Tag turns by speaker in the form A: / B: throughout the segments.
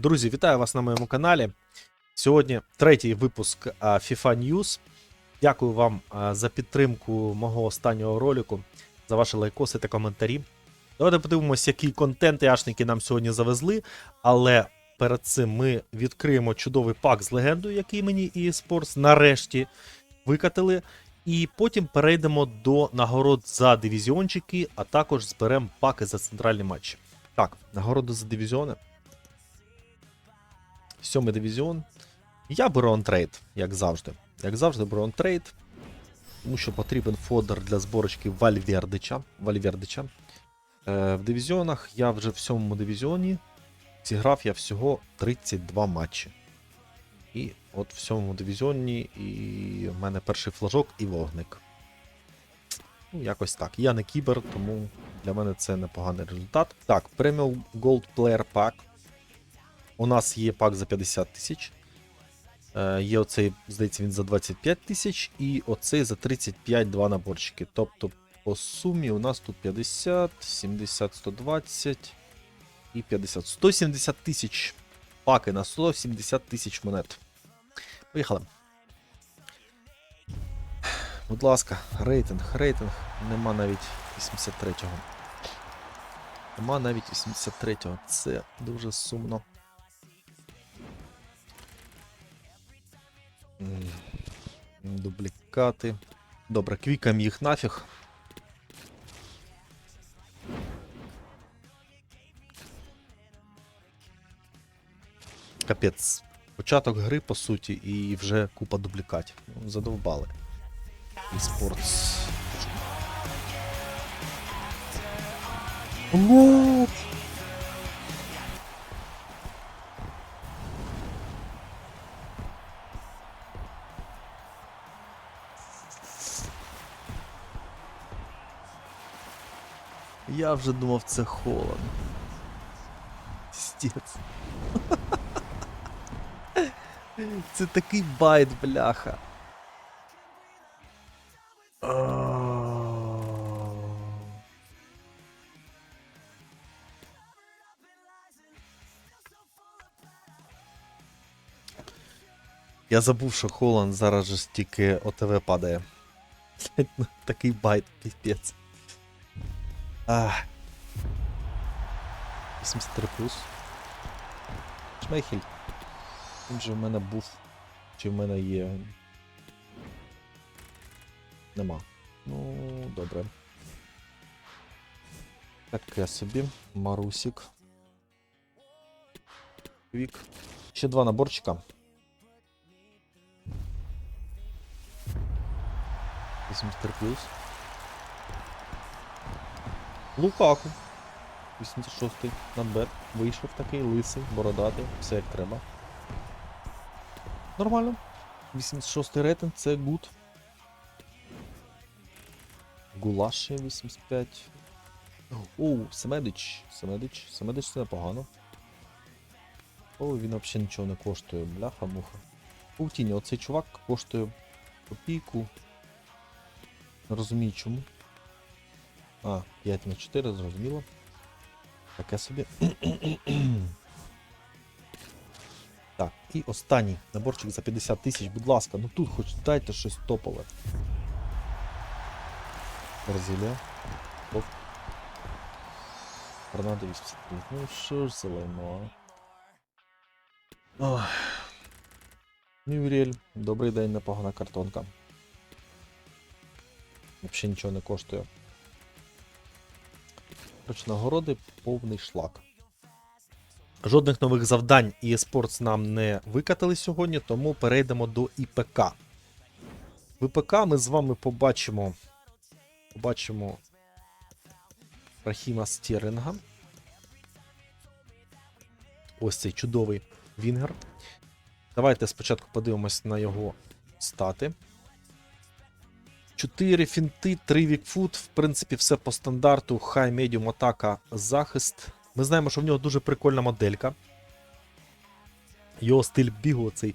A: Друзі, вітаю вас на моєму каналі. Сьогодні третій випуск FIFA News. Дякую вам за підтримку мого останнього ролику, за ваші лайкоси та коментарі. Давайте подивимося, який контент яшники нам сьогодні завезли. Але перед цим ми відкриємо чудовий пак з легендою, який мені eSports нарешті викатили. І потім перейдемо до нагород за дивізіончики, а також зберемо паки за центральні матчі. Так, нагороди за дивізіони. Сьомий дивізіон. Я беру онтрейд, як завжди. Як завжди, беру онтрейд. Тому що потрібен фодер для зборочки Вальвердича. Вальвердича. Е, в дивізіонах я вже в сьомому дивізіоні. Зіграв я всього 32 матчі. І от в сьомому дивізіоні і в мене перший флажок і вогник. Ну, якось так. Я не кібер, тому для мене це непоганий результат. Так, Premium Gold Player Pack. У нас є пак за 50 тисяч. Е, є оцей, здається, він за 25 тисяч, і оцей за 35 два наборчики. Тобто, по сумі у нас тут 50, 70, 120 і 50. 170 тисяч паки на 170 тисяч монет. Поїхали. Будь ласка, рейтинг, рейтинг. Нема навіть 83-го. Нема навіть 83-го. Це дуже сумно. Дублікати. Добре, квікам їх нафіг. Капець. Початок гри, по суті, і вже купа дублікатів. Ну, задовбали. І спортс. Я вже думав, це холод. Стець. Це такий байт, бляха. Я забув, що Холланд зараз же стільки ОТВ падає. ну, Такий байт, піпець. Ах. 83 плюс. Шмейхель. Він же в мене був. Чи в мене є. Нема. Ну, добре. Таке собі. Марусік. Вік. Ще два наборчика. 83 плюс. Лукаку. 86-й. Надбет. Вийшов такий лисий, бородатий, все як треба. Нормально. 86-й рейтинг, це гуд. Гулаш ще 85. Оу, Семедич. Семедич. Семедич це непогано. О, він взагалі нічого не коштує. Бляха-муха. Паутіні, оцей чувак коштує копійку. Не розумію чому. А, 5 на 4, зрозуміло. Таке собі. Так, і останній наборчик за 50 тисяч, будь ласка, ну тут хоч дайте щось топове. Бразилія. Оп. Гранада 85. Ну що ж за лайно, а? Мюрель. Добрий день, непогана картонка. Взагалі нічого не коштує. Коротше, нагороди повний шлак. Жодних нових завдань і eSports нам не викатали сьогодні, тому перейдемо до ІПК. В ІПК ми з вами побачимо. Побачимо Рахіма Стєринга. Ось цей чудовий Вінгер. Давайте спочатку подивимось на його стати. 4 фінти, 3 вікфут. В принципі, все по стандарту. Хай, медіум, атака, захист. Ми знаємо, що в нього дуже прикольна моделька. Його стиль бігу, цей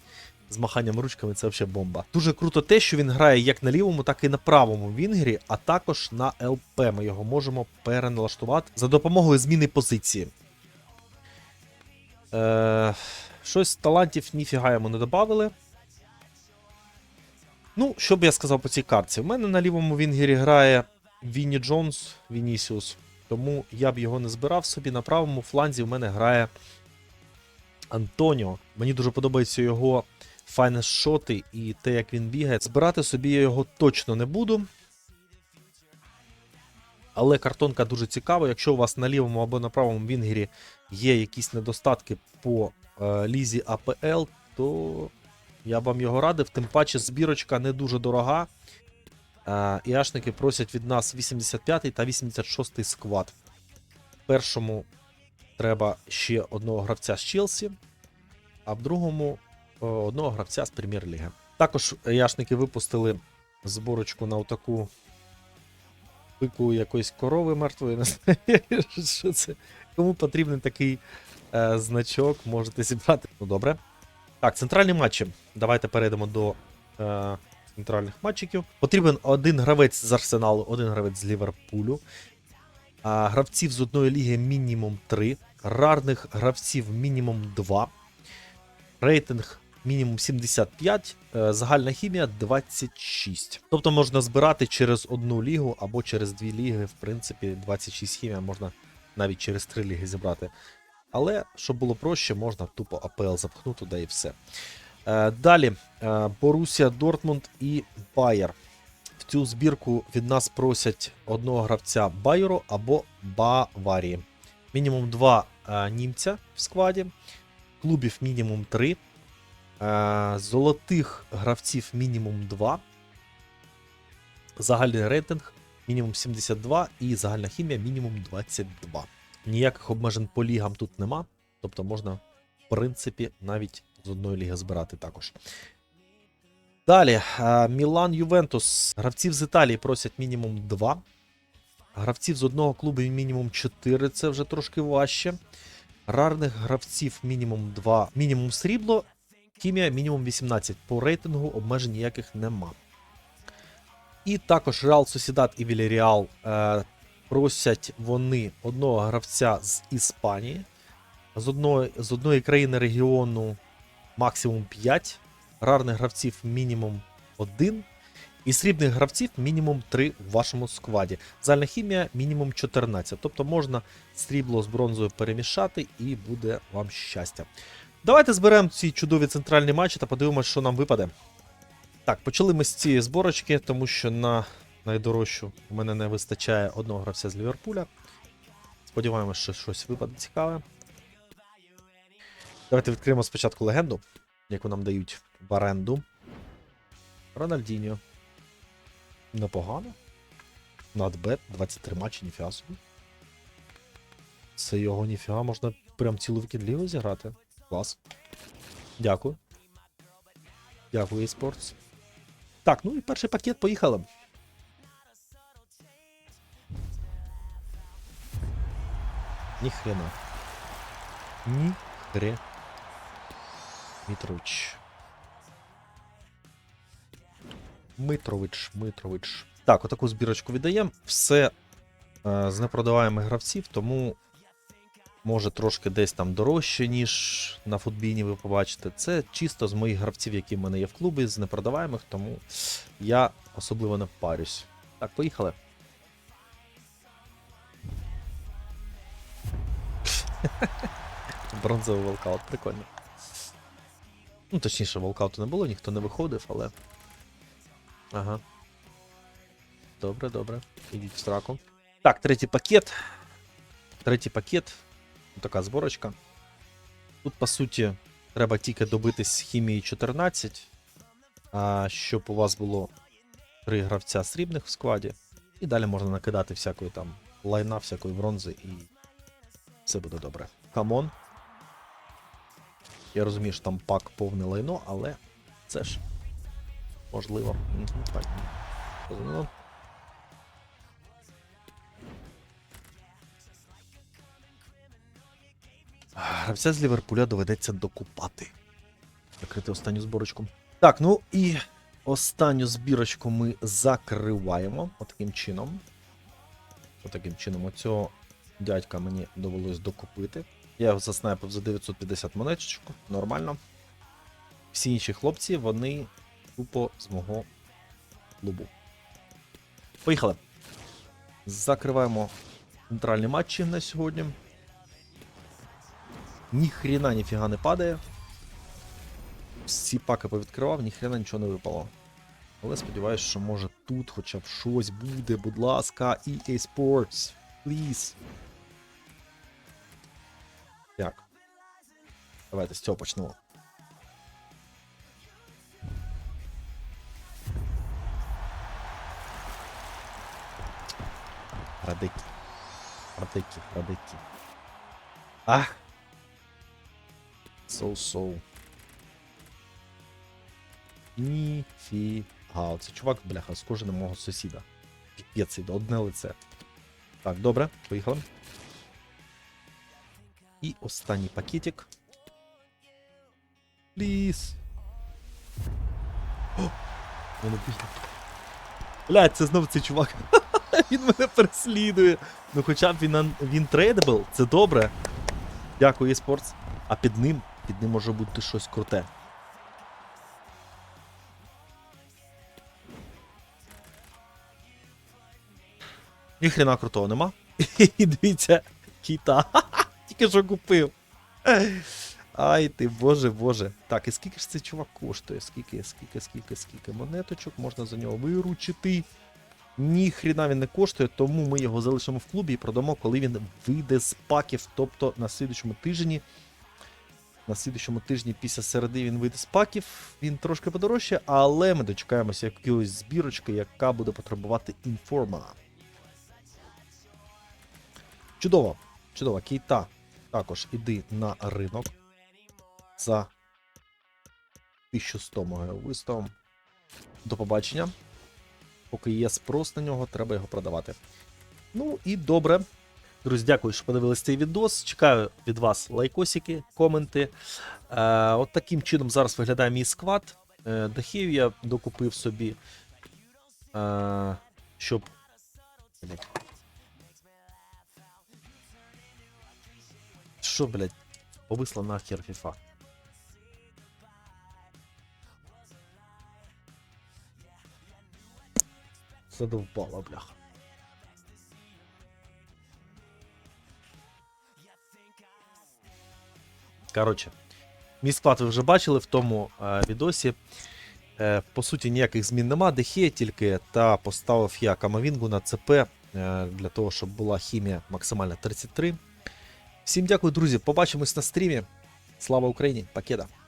A: з маханням ручками, це взагалі бомба. Дуже круто те, що він грає як на лівому, так і на правому вінгері, а також на ЛП. Ми його можемо переналаштувати за допомогою зміни позиції. Е, щось талантів ніфіга йому не додавали. Ну, що б я сказав по цій картці? У мене на лівому вінгері грає Вінні Джонс, Вінісіус. Тому я б його не збирав собі. На правому фланзі в мене грає Антоніо. Мені дуже подобаються його файнес-шоти і те, як він бігає. Збирати собі я його точно не буду. Але картонка дуже цікава. Якщо у вас на лівому або на правому вінгері є якісь недостатки по е, лізі АПЛ, то я вам його радив. Тим паче збірочка не дуже дорога. Ашники просять від нас 85 та 86 сквад. Першому треба ще одного гравця з Челсі, а в другому одного гравця з Прем'єр-ліги. Також яшники випустили зборочку на отаку пику якоїсь корови мертвої. Не знаю, що це. Кому потрібен такий е, значок, можете зібрати. Ну добре. Так, центральні матчі. Давайте перейдемо до е, центральних матчиків. Потрібен один гравець з Арсеналу, один гравець з Ліверпулю. А, гравців з одної ліги мінімум 3. Рарних гравців мінімум 2. Рейтинг мінімум 75. е, Загальна хімія 26. Тобто можна збирати через одну лігу або через дві ліги. В принципі, 26 хімія можна навіть через три ліги зібрати. Але щоб було проще, можна тупо АПЛ запхнути, да і все. Е, Далі е, Борусія Дортмунд і Байер. В цю збірку від нас просять одного гравця Байеру або Баварії. Мінімум два е, німця в складі, клубів мінімум 3, е, золотих гравців мінімум 2, загальний рейтинг мінімум 72 і загальна хімія мінімум 22. Ніяких обмежень по лігам тут нема. Тобто можна, в принципі, навіть з одної ліги збирати також. Далі, Мілан Ювентус. Гравців з Італії просять мінімум 2. Гравців з одного клубу мінімум 4, це вже трошки важче. Рарних гравців мінімум 2, мінімум срібло, хімія мінімум 18. По рейтингу обмежень ніяких нема. І також Реал Сосідат і Вільяріал е, просять вони одного гравця з Іспанії. З одної, з одної країни регіону максимум 5. Рарних гравців мінімум 1. І срібних гравців мінімум 3 в вашому складі. Загальна хімія мінімум 14. Тобто можна срібло з бронзою перемішати і буде вам щастя. Давайте зберемо ці чудові центральні матчі та подивимося, що нам випаде. Так, почали ми з цієї зборочки, тому що на найдорожчу у мене не вистачає одного гравця з Ліверпуля. Сподіваємось, що щось випаде цікаве. Давайте відкриємо спочатку легенду, яку нам дають в оренду. Рональдіньо. Непогано. Надбет, 23 матчі, ніфіга собі. Це його ніфіга, можна прям цілу вікідлігу зіграти. Клас. Дякую. Дякую, eSports. Так, ну і перший пакет поїхали. Ні хрена. Ні хре. Мітрович. Митрович, Митрович. Так, отаку збірочку віддаємо. Все е, з непродаваємих гравців, тому може трошки десь там дорожче, ніж на футбіні, ви побачите. Це чисто з моїх гравців, які в мене є в клубі, з непродаваємих, тому я особливо не парюсь. Так, поїхали. Бронзовий волкаут, прикольно. Ну, точніше, волкауту не було, ніхто не виходив, але. Ага. Добре, добре. Ідіть в сраку. Так, третій пакет. Третій пакет. Така зборочка. Тут, по суті, треба тільки добитись хімії 14. А щоб у вас було три гравця срібних в складі. І далі можна накидати всякої там лайна, всякої бронзи, і все буде добре. Камон. Я розумію, що там пак повне лайно, але це ж можливо. Так. Гравця з Ліверпуля доведеться докупати. Закрити останню зборочку. Так, ну і останню збірочку ми закриваємо отаким чином. Отаким чином, оцього дядька мені довелось докупити. Я його заснайпив за 950 монеточок, нормально. Всі інші хлопці, вони тупо з мого клубу. Поїхали. Закриваємо центральні матчі на сьогодні. Ні хрена ніфіга не падає. Всі паки повідкривав, ні хрена нічого не випало. Але сподіваюся, що може тут хоча б щось буде, будь ласка, EA Sports, please. Давайте з цього почнемо. Радики. Радики, радики. А! Соу-соу. Ніфіга. Оце чувак, бляха, схожий на мого сусіда. Піпець одне лице. Так, добре, поїхали. І останній пакетик. Пліс. Воно пізно. Блядь, це знов цей чувак. він мене переслідує. Ну хоча б він, він трейдабл, це добре. Дякую, eSports. А під ним, під ним може бути щось круте. Ніхрена крутого нема. І дивіться, кіта. Тільки що купив. Ай ти, боже, боже. Так, і скільки ж цей чувак коштує? Скільки, скільки, скільки, скільки монеточок можна за нього виручити? Ні хрена він не коштує, тому ми його залишимо в клубі і продамо, коли він вийде з паків. Тобто на слідчому тижні. На слідчому тижні після середи він вийде з паків. Він трошки подорожче, але ми дочекаємося якоїсь збірочки, яка буде потребувати інформа. Чудово, чудово. Кейта також іди на ринок за 1100 ми його. До побачення. Поки є спрос на нього, треба його продавати. Ну і добре. Друзі, дякую, що подивились цей відос. Чекаю від вас лайкосики, коменти. Е, от таким чином зараз виглядає мій сквад. Е, Дахів я докупив собі. Е, щоб. Що, блядь, повисла нахер фіфа. Задовбала, бляха. Коротше, мій склад ви вже бачили в тому е, відосі. Е, по суті, ніяких змін нема. Дехе тільки та поставив я Камавінгу на ЦП е, для того, щоб була хімія максимальна 33. Всім дякую, друзі. Побачимось на стрімі. Слава Україні! Пакеда!